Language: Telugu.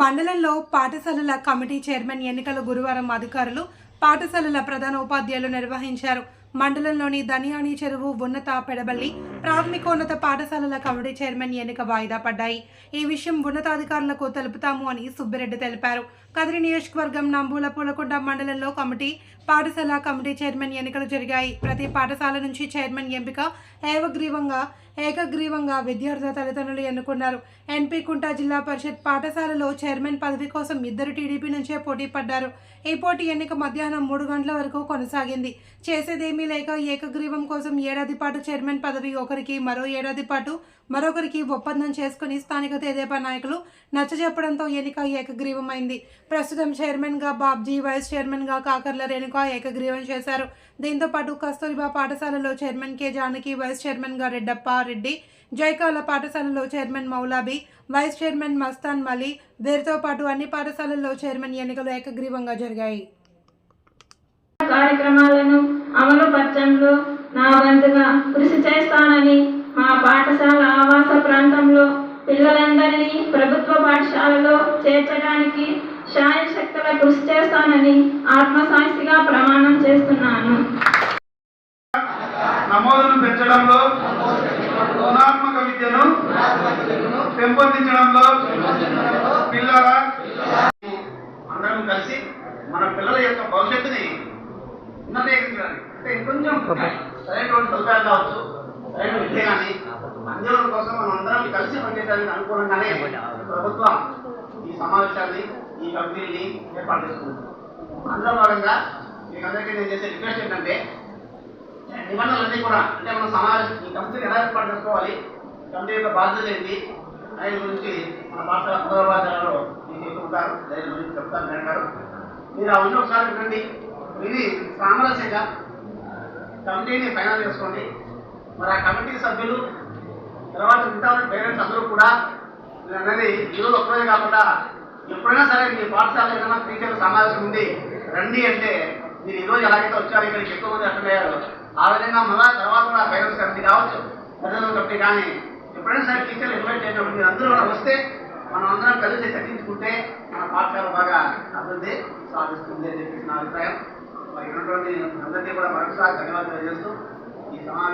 మండలంలో పాఠశాలల కమిటీ చైర్మన్ ఎన్నికలు గురువారం అధికారులు పాఠశాలల ప్రధాన ఉపాధ్యాయులు నిర్వహించారు. మండలంలోని దనియాని చెరువు ఉన్నత పెడబల్లి ప్రాథమికోన్నత పాఠశాలల కమిటీ చైర్మన్ ఎన్నిక వాయిదా పడ్డాయి. ఈ విషయం ఉన్నతాధికారులకు తెలుపుతాము అని సుబ్బిరెడ్డి తెలిపారు. కదిరి నియోజకవర్గం నంబూల పూలకొండ మండలంలో కమిటీ పాఠశాల కమిటీ చైర్మన్ ఎన్నికలు జరిగాయి. ప్రతి పాఠశాల నుంచి చైర్మన్ ఎంపిక ఏకగ్రీవంగా ఏకగ్రీవంగా విద్యార్థుల తల్లిదండ్రులు ఎన్నుకున్నారు. ఎన్పీ కుంటా జిల్లా పరిషత్ పాఠశాలలో చైర్మన్ పదవి కోసం ఇద్దరు టీడీపీ నుంచే పోటీ పడ్డారు. ఈ పోటీ ఎన్నిక మధ్యాహ్నం మూడు గంటల వరకు కొనసాగింది. చేసేదేమీ లేక ఏకగ్రీవం కోసం ఏడాది పాటు చైర్మన్ పదవి ఒకరికి మరో ఏడాది పాటు మరొకరికి ఒప్పందం చేసుకుని స్థానిక తెదేపా నాయకులు నచ్చజెప్పడంతో ఎన్నిక ఏకగ్రీవమైంది. ప్రస్తుతం చైర్మన్గా బాబ్జీ వైస్ చైర్మన్గా కాకర్ల రేణుక ఏకగ్రీవం చేశారు. దీంతో పాటు కస్తూరిబా పాఠశాలలో చైర్మన్ కె జానకి వైస్ చైర్మన్గా రెడ్డప్ప రెడ్డి జైకాల పాఠశాలలో chairman Maulabi vice chairman Mastan మలీ వీరితో పాటు అన్ని పాఠశాలల్లో చైర్మన్ ఎన్నికలు ఏకగ్రీవంగా జరిగాయి. కార్యక్రమాలను అమలు పరచంలో నా వంతుగా కృషి చేస్తానని మా పాఠశాల ఆవాస ప్రాంతంలో పిల్లలందరినీ ప్రభుత్వ పాఠశాలలో చేర్చడానికి శాయశక్తుల కృషి చేస్తానని ఆత్మసాక్షి గుణాత్మక విద్యను పెంపొందించడంలో పిల్లల అందరం కలిసి మన పిల్లల యొక్క భవిష్యత్తుని అంటే ఇంకొంచెం సరైనటువంటి సదుపాయాలు కావచ్చు సరైన విద్య కానీ అందించడం కోసం మనం అందరం కలిసి పనిచేయడానికి అనుకూలంగానే ప్రభుత్వం ఈ సమావేశాన్ని ఈ కమిటీని ఏర్పాటు చేస్తుంది అందులో భాగంగా మీకు అందరికీ నేను చేసే రిక్వెస్ట్ ఏంటంటే నిబంధనలన్నీ కూడా అంటే మన సమావేశం ఈ కమిటీని ఎలా ఏర్పాటు చేసుకోవాలి కమిటీ యొక్క బాధ్యత ఏంటి ఆయన గురించి మన పాఠశాల హైదరాబాద్లో మీకు చెప్పుకుంటారు దాని గురించి చెప్తాను అంటారు మీరు మీరు అవన్నీ ఒకసారి వినండి. విని సామరస్యంగా కమిటీని ఫైనల్ చేసుకోండి. మరి ఆ కమిటీ సభ్యులు తర్వాత మిగతా పేరెంట్స్ అందరూ కూడా అనేది ఈరోజు ఒక్కరోజే కాకుండా ఎప్పుడైనా సరే మీ పాఠశాల ఏదైనా టీచర్ సమావేశం ఉంది రండి అంటే మీరు ఈరోజు ఎలాగైతే వచ్చారు ఇక్కడికి ఎక్కువ మంది అటెండ్ అయ్యారు ఆ విధంగా మళ్ళా తర్వాత కూడా పేరెంట్స్ కమిటీ కావచ్చు. పెద్దల కమిటీ కానీ ఎప్పుడైనా సరే టీచర్లు ఇన్వైట్ చేసినప్పుడు మీరు అందరూ కూడా వస్తే మనం అందరం కలిసి చర్చించుకుంటే మన పాఠశాల బాగా అభివృద్ధి సాధిస్తుంది అని చెప్పేసి నా అభిప్రాయం. మరి ఉన్నటువంటి అందరికీ కూడా మరొకసారి ధన్యవాదాలు తెలియజేస్తూ ఈ సమావేశం